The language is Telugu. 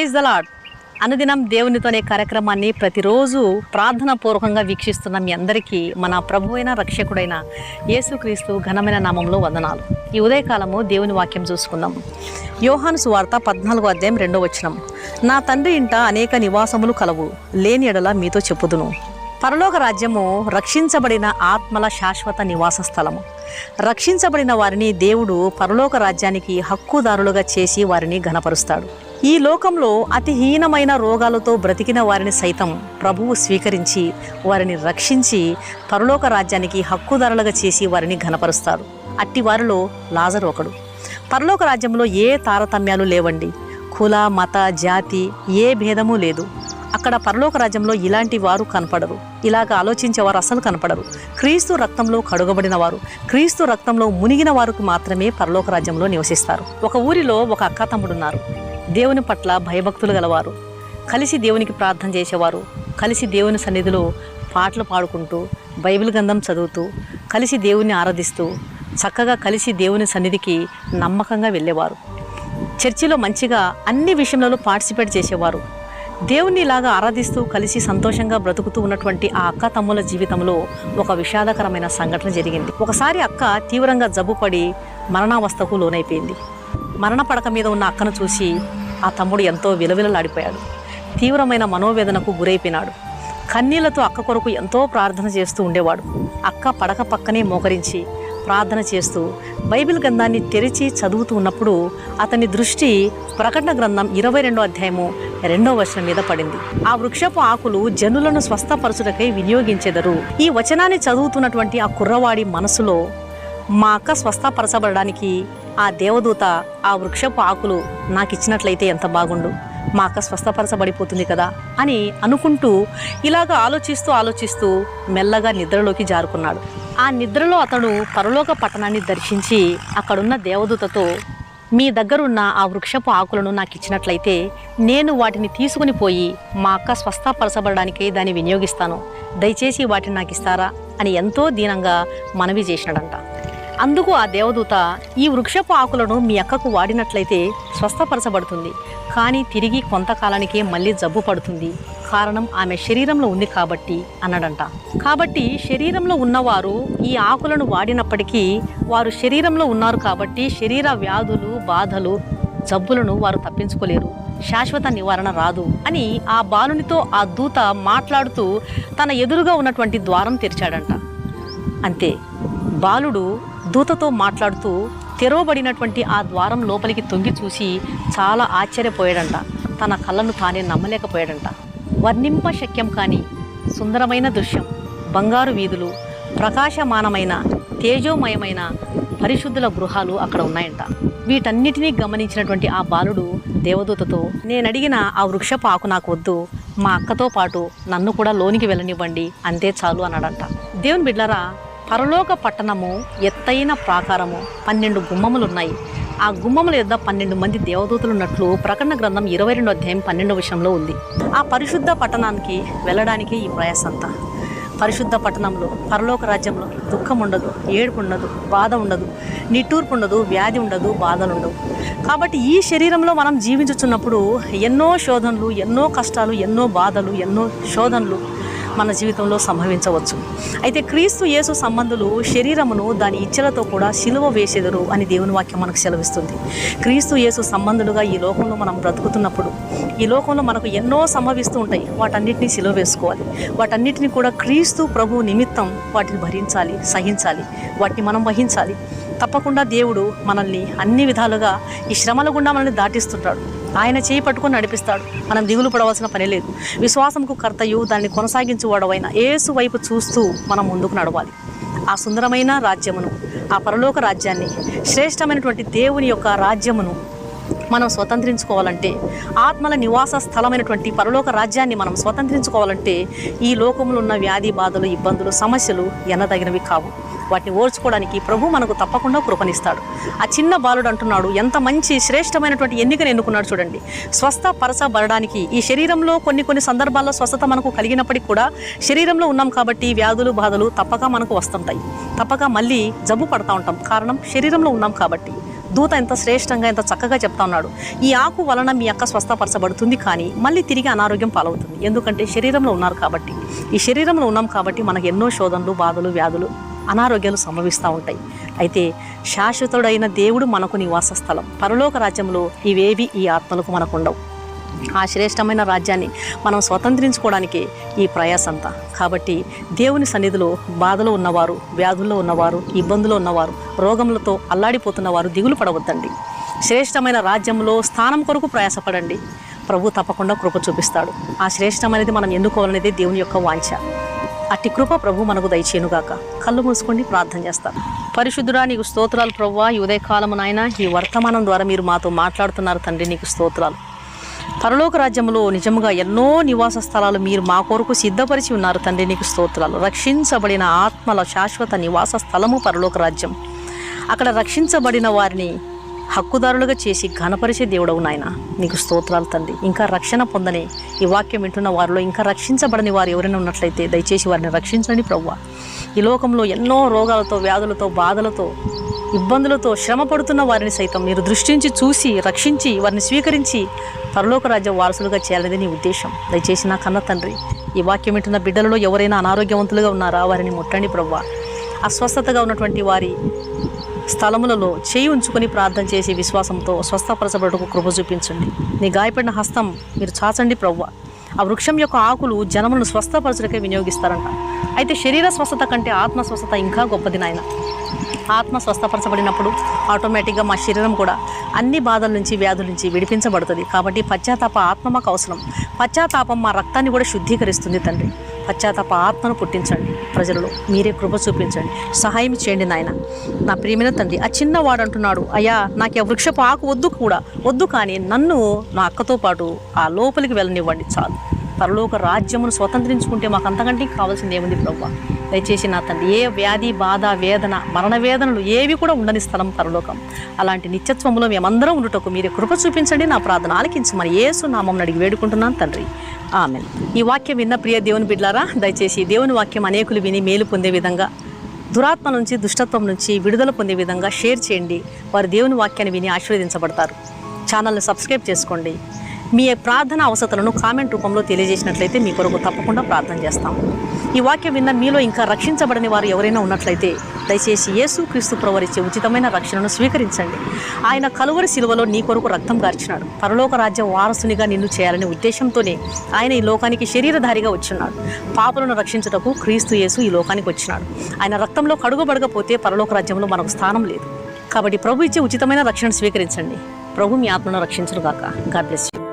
ప్రైజ్ ద లాడ్ అనుదినం దేవునితోనే కార్యక్రమాన్ని ప్రతిరోజు ప్రార్థన పూర్వకంగా వీక్షిస్తున్న మీ అందరికీ మన ప్రభు అయిన రక్షకుడైన యేసుక్రీస్తు ఘనమైన నామంలో వందనాలు. ఈ ఉదయకాలము దేవుని వాక్యం చూసుకుందాం. యోహాను సువార్త పద్నాలుగో అధ్యాయం రెండో వచనం. నా తండ్రి ఇంట అనేక నివాసములు కలవు లేని ఎడల మీతో చెప్పుదును. పరలోక రాజ్యము రక్షించబడిన ఆత్మల శాశ్వత నివాస స్థలము. రక్షించబడిన వారిని దేవుడు పరలోక రాజ్యానికి హక్కుదారులుగా చేసి వారిని ఘనపరుస్తాడు. ఈ లోకంలో అతి హీనమైన రోగాలతో బ్రతికిన వారిని సైతం ప్రభువు స్వీకరించి వారిని రక్షించి పరలోక రాజ్యానికి హక్కుదారులుగా చేసి వారిని ఘనపరుస్తారు అట్టి వారిలో లాజరు ఒకడు. పరలోక రాజ్యంలో ఏ తారతమ్యాలు లేవండి. కుల మత జాతి ఏ భేదము లేదు. అక్కడ పరలోక రాజ్యంలో ఇలాంటి వారు కనపడరు. ఇలాగ ఆలోచించేవారు అసలు కనపడరు. క్రీస్తు రక్తంలో కడుగబడిన వారు క్రీస్తు రక్తంలో మునిగిన వారికి మాత్రమే పరలోక రాజ్యంలో నివసిస్తారు. ఒక ఊరిలో ఒక అక్క తమ్ముడున్నారు. దేవుని పట్ల భయభక్తులు గలవారు. కలిసి దేవునికి ప్రార్థన చేసేవారు. కలిసి దేవుని సన్నిధిలో పాటలు పాడుకుంటూ బైబిల్ గ్రంథం చదువుతూ కలిసి దేవుని ఆరాధిస్తూ చక్కగా కలిసి దేవుని సన్నిధికి నమ్మకంగా వెళ్ళేవారు. చర్చిలో మంచిగా అన్ని విషయంలో పార్టిసిపేట్ చేసేవారు. దేవుణ్ణి ఇలాగా ఆరాధిస్తూ కలిసి సంతోషంగా బ్రతుకుతూ ఉన్నటువంటి ఆ అక్క తమ్ముల జీవితంలో ఒక విషాదకరమైన సంఘటన జరిగింది. ఒకసారి అక్క తీవ్రంగా జబ్బుపడి మరణావస్థకు లోనైపోయింది. మరణ పడక మీద ఉన్న అక్కను చూసి ఆ తమ్ముడు ఎంతో విలవిలలాడిపోయాడు. తీవ్రమైన మనోవేదనకు గురైపోయినాడు. కన్నీళ్ళతో అక్క కొరకు ఎంతో ప్రార్థన చేస్తూ ఉండేవాడు. అక్క పడక పక్కనే మోకరించి ప్రార్థన చేస్తూ బైబిల్ గ్రంథాన్ని తెరిచి చదువుతూ ఉన్నప్పుడు అతని దృష్టి ప్రకటన గ్రంథం ఇరవై రెండో అధ్యాయము రెండో వచనం మీద పడింది. ఆ వృక్షపు ఆకులు జనులను స్వస్థపరచుటకై వినియోగించెదరు. ఈ వచనాన్ని చదువుతున్నటువంటి ఆ కుర్రవాడి మనసులో మా అక్క స్వస్థపరచబడడానికి ఆ దేవదూత ఆ వృక్షపు ఆకులు నాకు ఇచ్చినట్లయితే ఎంత బాగుండు. మా అక్క స్వస్థపరచబడిపోతుంది కదా అని అనుకుంటూ ఇలాగ ఆలోచిస్తూ ఆలోచిస్తూ మెల్లగా నిద్రలోకి జారుకున్నాడు. ఆ నిద్రలో అతడు పరలోక పట్టణాన్ని దర్శించి అక్కడున్న దేవదూతతో మీ దగ్గరున్న ఆ వృక్షపు ఆకులను నాకు ఇచ్చినట్లయితే నేను వాటిని తీసుకుని పోయి మా అక్క స్వస్థపరచబడడానికి దాన్ని వినియోగిస్తాను. దయచేసి వాటిని నాకు ఇస్తారా అని ఎంతో దీనంగా మనవి చేసినాడంట. అందుకు ఆ దేవదూత ఈ వృక్షపు ఆకులను మీ అక్కకు వాడినట్లయితే స్వస్థపరచబడుతుంది. కానీ తిరిగి కొంతకాలానికే మళ్ళీ జబ్బు పడుతుంది. కారణం ఆమె శరీరంలో ఉంది కాబట్టి అన్నాడంట. కాబట్టి శరీరంలో ఉన్నవారు ఈ ఆకులను వాడినప్పటికీ వారు శరీరంలో ఉన్నారు కాబట్టి శరీర వ్యాధులు బాధలు జబ్బులను వారు తప్పించుకోలేరు. శాశ్వత నివారణ రాదు అని ఆ బాలునితో ఆ దూత మాట్లాడుతూ తన ఎదురుగా ఉన్నటువంటి ద్వారం తెరిచాడంట. అంతే. బాలుడు దూతతో మాట్లాడుతూ తెరవబడినటువంటి ఆ ద్వారం లోపలికి తొంగి చూసి చాలా ఆశ్చర్యపోయాడంట. తన కళ్ళను తానే నమ్మలేకపోయాడంట. వర్ణింప శక్యం కాని సుందరమైన దృశ్యం బంగారు వీధులు ప్రకాశమానమైన తేజోమయమైన పరిశుద్ధుల గృహాలు అక్కడ ఉన్నాయంట. వీటన్నిటినీ గమనించినటువంటి ఆ బాలుడు దేవదూతతో నేను అడిగిన ఆ వృక్షపు ఆకు నాకు వద్దు. మా అక్కతో పాటు నన్ను కూడా లోనికి వెళ్ళనివ్వండి. అంతే చాలు అన్నాడంట. దేవుని బిడ్లరా పరలోక పట్టణము ఎత్తైన ప్రాకారము. పన్నెండు గుమ్మములున్నాయి. ఆ గుమ్మముల యొద్ద పన్నెండు మంది దేవదూతలు ఉన్నట్లు ప్రకటన గ్రంథం ఇరవై రెండు అధ్యాయం పన్నెండు విషయంలో ఉంది. ఆ పరిశుద్ధ పట్టణానికి వెళ్ళడానికి ఈ ప్రయాసంతా. పరిశుద్ధ పట్టణంలో పరలోక రాజ్యంలో దుఃఖం ఉండదు ఏడుపు ఉండదు బాధ ఉండదు నిట్టూర్పు ఉండదు వ్యాధి ఉండదు బాధలు ఉండవు కాబట్టి ఈ శరీరంలో మనం జీవించుచున్నప్పుడు ఎన్నో శోధనలు ఎన్నో కష్టాలు ఎన్నో బాధలు ఎన్నో శోధనలు మన జీవితంలో సంభవించవచ్చు. అయితే క్రీస్తు యేసు సంబంధులు శరీరమును దాని ఇచ్చలతో కూడా శిలువ వేసెదరు అని దేవుని వాక్యం మనకు సెలవిస్తుంది. క్రీస్తు యేసు సంబంధులుగా ఈ లోకంలో మనం బ్రతుకుతున్నప్పుడు ఈ లోకంలో మనకు ఎన్నో సంభవిస్తూ ఉంటాయి. వాటన్నిటిని సిలువ వేసుకోవాలి. వాటన్నిటిని కూడా క్రీస్తు ప్రభు నిమిత్తం వాటిని భరించాలి సహించాలి. వాటిని మనం వహించాలి. తప్పకుండా దేవుడు మనల్ని అన్ని విధాలుగా ఈ శ్రమల గుండా మనల్ని దాటిస్తుంటాడు. ఆయన చేయి పట్టుకొని నడిపిస్తాడు. మనం దిగులు పడవలసిన పని లేదు. విశ్వాసంకు కర్తయు దాన్ని కొనసాగించువాడవైన ఏసు వైపు చూస్తూ మనం ముందుకు నడవాలి. ఆ సుందరమైన రాజ్యమును ఆ పరలోక రాజ్యాన్ని శ్రేష్టమైనటువంటి దేవుని యొక్క రాజ్యమును మనం స్వతంత్రించుకోవాలంటే ఆత్మల నివాస స్థలమైనటువంటి పరలోక రాజ్యాన్ని మనం స్వతంత్రించుకోవాలంటే ఈ లోకంలో ఉన్న వ్యాధి బాధలు ఇబ్బందులు సమస్యలు ఎనదగినవి కావు. వాటిని ఓర్చుకోవడానికి ప్రభు మనకు తప్పకుండా కృపనిస్తాడు. ఆ చిన్న బాలుడు అంటున్నాడు ఎంత మంచి శ్రేష్టమైనటువంటి ఎన్నికను ఎన్నుకున్నాడు చూడండి. స్వస్థ పరచబడడానికి ఈ శరీరంలో కొన్ని కొన్ని సందర్భాల్లో స్వస్థత మనకు కలిగినప్పటికీ కూడా శరీరంలో ఉన్నాం కాబట్టి వ్యాధులు బాధలు తప్పక మనకు వస్తుంటాయి. తప్పక మళ్ళీ జబ్బు పడతా ఉంటాం. కారణం శరీరంలో ఉన్నాం కాబట్టి. దూత ఎంత శ్రేష్టంగా ఎంత చక్కగా చెప్తా ఉన్నాడు. ఈ ఆకు వలన మీ అక్క స్వస్థపరచబడుతుంది కానీ మళ్ళీ తిరిగి అనారోగ్యం పాలవుతుంది. ఎందుకంటే శరీరంలో ఉన్నారు కాబట్టి. ఈ శరీరంలో ఉన్నాం కాబట్టి మనకు ఎన్నో శోధనలు బాధలు వ్యాధులు అనారోగ్యాలు సంభవిస్తూ ఉంటాయి. అయితే శాశ్వతుడైన దేవుడు మనకు నివాస స్థలం. పరలోక రాజ్యంలో ఇవేవి ఈ ఆత్మలకు మనకు ఉండవు ఆ శ్రేష్టమైన రాజ్యాన్ని మనం స్వతంత్రించుకోవడానికి ఈ ప్రయాసంతా. కాబట్టి దేవుని సన్నిధిలో బాధలో ఉన్నవారు వ్యాధుల్లో ఉన్నవారు ఇబ్బందులు ఉన్నవారు రోగములతో అల్లాడిపోతున్నవారు దిగులు పడవద్దండి. శ్రేష్టమైన రాజ్యంలో స్థానం కొరకు ప్రయాసపడండి. ప్రభు తప్పకుండా కృప చూపిస్తాడు. ఆ శ్రేష్టమైనది మనం ఎన్నుకోవాలనేది దేవుని యొక్క వాంఛ. అట్టి కృప ప్రభు మనకు దయచేనుగాక కళ్ళు మూసుకొని ప్రార్థన చేస్తాను. పరిశుద్ధుడా నీకు స్తోత్రాలు ప్రవ్వా. ఈ ఉదయకాలము నాయన ఈ వర్తమానం ద్వారా మీరు మాతో మాట్లాడుతున్నారు తండ్రి నీకు స్తోత్రాలు. పరలోక రాజ్యంలో నిజముగా ఎన్నో నివాస స్థలాలు మీరు మా కొరకు సిద్ధపరిచి ఉన్నారు తండ్రి నీకు స్తోత్రాలు. రక్షించబడిన ఆత్మల శాశ్వత నివాస స్థలము పరలోక రాజ్యం. అక్కడ రక్షించబడిన వారిని హక్కుదారులుగా చేసి ఘనపరిచే దేవుడవు నాయన. నీకు స్తోత్రాలు తండ్రి. ఇంకా రక్షణ పొందని ఈ వాక్యం వింటున్న వారిలో ఇంకా రక్షించబడని వారు ఎవరైనా ఉన్నట్లయితే దయచేసి వారిని రక్షించండి ప్రవ్వ. ఈ లోకంలో ఎన్నో రోగాలతో వ్యాధులతో బాధలతో ఇబ్బందులతో శ్రమ పడుతున్న వారిని సైతం మీరు దృష్టించి చూసి రక్షించి వారిని స్వీకరించి పరలోక వారసులుగా చేయాలనేది నీ ఉద్దేశం. దయచేసి నా కన్న తండ్రి ఈ వాక్యం వింటున్న బిడ్డలలో ఎవరైనా అనారోగ్యవంతులుగా ఉన్నారా? వారిని ముట్టండి ప్రవ్వ. అస్వస్థతగా ఉన్నటువంటి వారి స్థలములలో చేయి ఉంచుకొని ప్రార్థన చేసి విశ్వాసంతో స్వస్థపరచబడుటకు కృప చూపించండి. నీ గాయపడిన హస్తం మీరు చాచండి ప్రవ్వ. ఆ వృక్షం యొక్క ఆకులు జనములను స్వస్థపరచుటకే వినియోగిస్తారంట. అయితే శరీర స్వస్థత కంటే ఆత్మ స్వస్థత ఇంకా గొప్పది నాయన. ఆత్మ స్వస్థపరచబడినప్పుడు ఆటోమేటిక్గా మా శరీరం కూడా అన్ని బాధల నుంచి వ్యాధుల నుంచి విడిపించబడుతుంది. కాబట్టి పశ్చాత్తాప ఆత్మ మాకు అవసరం. పశ్చాత్తాపం మా రక్తాన్ని కూడా శుద్ధీకరిస్తుంది తండ్రి. పశ్చాత్తాప ఆత్మను పుట్టించండి ప్రజలలో. మీరే కృప చూపించండి. సహాయం చేయండి నాయన. నా ప్రియమైన తండ్రి ఆ చిన్నవాడు అంటున్నాడు అయ్యా నాకు ఆ వృక్షపు ఆకు వద్దు కూడా. వద్దు కానీ నన్ను నా అక్కతో పాటు ఆ లోపలికి వెళ్ళనివ్వండి చాలు. పరలోక రాజ్యమును స్వతంత్రించుకుంటే మాకు అంతకంటే కావాల్సింది ఏముంది ప్రభు దయచేసి నా తండ్రి ఏ వ్యాధి బాధ వేదన మరణ వేదనలు ఏవి కూడా ఉండని స్థలం పరలోకం. అలాంటి నిత్యత్వంలో మేమందరం ఉండుటకు మీరే కృప చూపించండి నా ప్రార్థన ఆలకించమని యేసు నామం అడిగి వేడుకుంటున్నాను తండ్రి. ఆమె ఈ వాక్యం విన్న ప్రియ దేవుని బిడ్లారా దయచేసి దేవుని వాక్యం అనేకులు విని మేలు పొందే విధంగా దురాత్మ నుంచి దుష్టత్వం నుంచి విడుదల పొందే విధంగా షేర్ చేయండి. వారు దేవుని వాక్యాన్ని విని ఆశీర్వదించబడతారు. ఛానల్ని సబ్స్క్రైబ్ చేసుకోండి. మీ ప్రార్థన అవసరాలను కామెంట్ రూపంలో తెలియజేసినట్లయితే మీ కొరకు తప్పకుండా ప్రార్థన చేస్తాం. ఈ వాక్యం విన్న మీలో ఇంకా రక్షించబడని వారు ఎవరైనా ఉన్నట్లయితే దయచేసి యేసు క్రీస్తు ప్రవరిచ్చే ఉచితమైన రక్షణను స్వీకరించండి. ఆయన కలువరి శిలువలో నీ కొరకు రక్తం గార్చినాడు. పరలోక రాజ్య వారసునిగా నిన్ను చేయాలనే ఉద్దేశంతోనే ఆయన ఈ లోకానికి శరీరధారిగా వచ్చినాడు. పాపలను రక్షించుటకు క్రీస్తు యేసు ఈ లోకానికి వచ్చినాడు. ఆయన రక్తంలో కడుగబడకపోతే పరలోక రాజ్యంలో మనకు స్థానం లేదు. కాబట్టి ప్రభు ఇచ్చే ఉచితమైన రక్షణ స్వీకరించండి. ప్రభు మీ ఆత్మను రక్షించును గాక గాడ్ బ్లెస్ యూ.